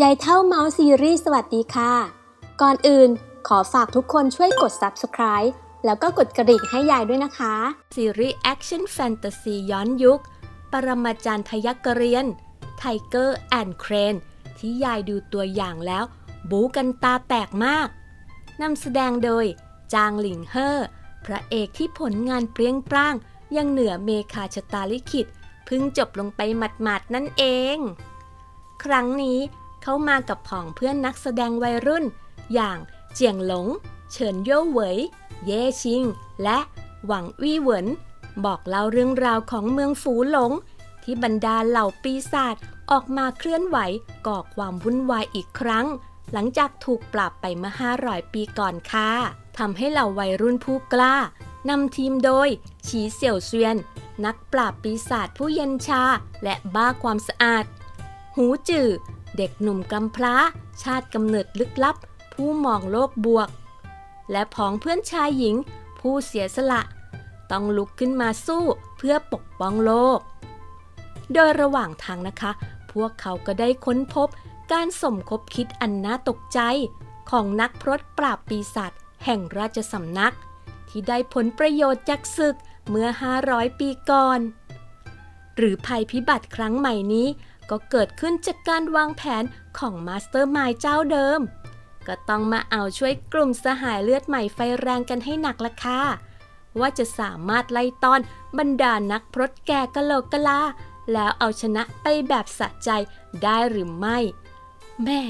ยายเท่าเมาส์ซีรีส์สวัสดีค่ะ ก่อนอื่นขอฝากทุกคนช่วยกด subscribe แล้วก็กดกระดิ่งให้ยายด้วยนะคะ ซีรีส์แอคชั่นแฟนตาซีย้อนยุค ปรมาจารย์พยักกเรียน ไทเกอร์แอนด์เครน ที่ยายดูตัวอย่างแล้ว บู๊กันตาแตกมาก นำแสดงโดย จางหลิงเฮ่อพระเอกที่ผลงานเปรี้ยงปร้าง ยังเหนือเมคาชะตาลิขิตเพิ่งจบลงไปหมัดๆนั่นเอง ครั้งนี้ เขามากับผองเพื่อนนักแสดงวัยรุ่น อย่างเจียงหลง เฉินโย่เหวยเย่ชิง และหวังวี่เหวินบอกเล่าเรื่องราวของเมืองฝูหลง ที่บรรดาเหล่าปีศาจออกมาเคลื่อนไหวก่อความวุ่นวายอีกครั้ง หลังจากถูกปราบไปเมื่อ500 ปีก่อนค่ะทำให้เหล่าวัยรุ่นผู้กล้านำทีมโดย ฉีเสี่ยวเซวียน นักปราบปีศาจผู้เย็นชา และบ้าความสะอาด หูจื่อ เด็กหนุ่มกำพร้า ชาติกำเนิดลึกลับ ผู้มองโลกบวก และพ้องเพื่อนชายหญิง ผู้เสียสละ ต้องลุกขึ้นมาสู้เพื่อปกป้องโลก โดยระหว่างทางนะคะ พวกเขาก็ได้ค้นพบการสมคบคิดอันน่าตกใจ ของนักพรตปราบปีศาจแห่งราชสำนัก ที่ได้ผลประโยชน์จากศึกเมื่อ 500 ปีก่อน หรือภัยพิบัติครั้งใหม่นี้ ก็เกิดขึ้นจากการวางแผนของมาสเตอร์มายเจ้าเดิม ก็ต้องมาเอาช่วยกลุ่มสหายเลือดใหม่ไฟแรงกันให้หนักละค่ะ ว่าจะสามารถไล่ต้อนบรรดานักพรตแก่กะโหลกกะลา แล้วเอาชนะไปแบบสะใจได้หรือไม่ แม่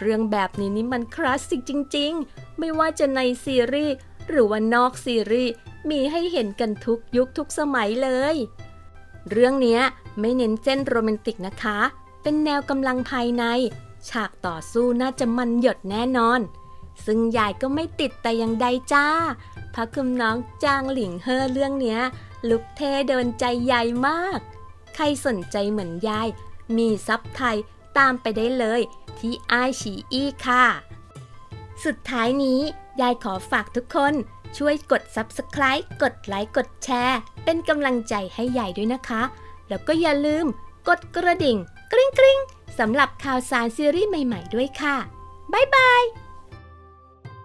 เรื่องแบบนี้นี่มันคลาสสิกจริง ๆ ไม่ว่าจะในซีรีส์หรือว่านอกซีรีส์มีให้เห็นกันทุกยุคทุกสมัยเลย เรื่องนี้ไม่เน้นเส้นโรแมนติกนะคะ เป็นแนวกำลังภายใน ฉากต่อสู้น่าจะมันหยดแน่นอน ซึ่งยายก็ไม่ติดแต่อย่างใดจ้า พระคุณน้องจางหลิงเฮอเรื่องเนี้ย ลุกเท่โดนใจยายมาก ใครสนใจเหมือนยาย มีซับไทยตามไปได้เลยที่ไอฉีอีค่ะ สุดท้ายนี้ ยายขอฝากทุกคนช่วยกด Subscribe กดไลค์กดแชร์ เป็นกำลังใจให้ยายด้วยนะคะ แล้วก็อย่าลืมกดกระดิ่ง กริ๊งกริ๊งสำหรับข่าวสารซีรีส์ใหม่ ๆ ด้วยค่ะ บ๊ายบาย